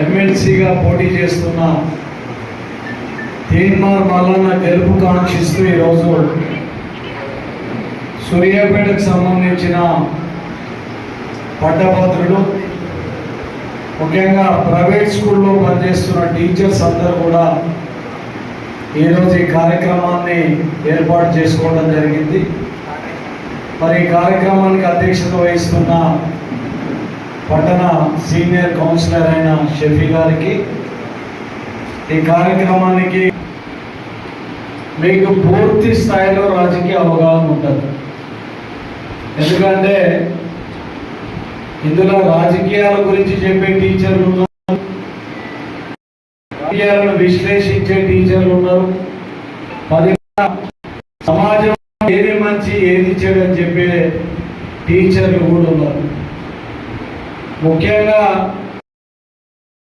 ఎమ్మెల్సీగా పోటీ చేస్తున్న తీన్మార్ మల్లన్న గెలుపు కాంక్షిస్తూ ఈరోజు సూర్యాపేటకు సంబంధించిన పట్టభద్రులు ముఖ్యంగా ప్రైవేట్ స్కూల్లో పనిచేస్తున్న టీచర్స్ అందరూ కూడా ఈరోజు ఈ కార్యక్రమాన్ని ఏర్పాటు చేసుకోవడం జరిగింది. మరి ఈ కార్యక్రమానికి అధ్యక్షత వహిస్తున్న పట్టణ సీనియర్ కౌన్సిలర్ అయిన షఫీ గారికి ఈ కార్యక్రమానికి మీకు పూర్తి స్థాయిలో రాజకీయ అవగాహన ఉంటుంది. ఎందుకంటే ఇందులో రాజకీయాల గురించి చెప్పే టీచర్లు ఉన్నారు. రాజకీయాలను విశ్లేషించే టీచర్లు ఉన్నారు. పది సమాజం ఏది మంచి ఏది చెడు అని చెప్పే టీచర్లు కూడా ఉన్నారు. ముఖ్యంగా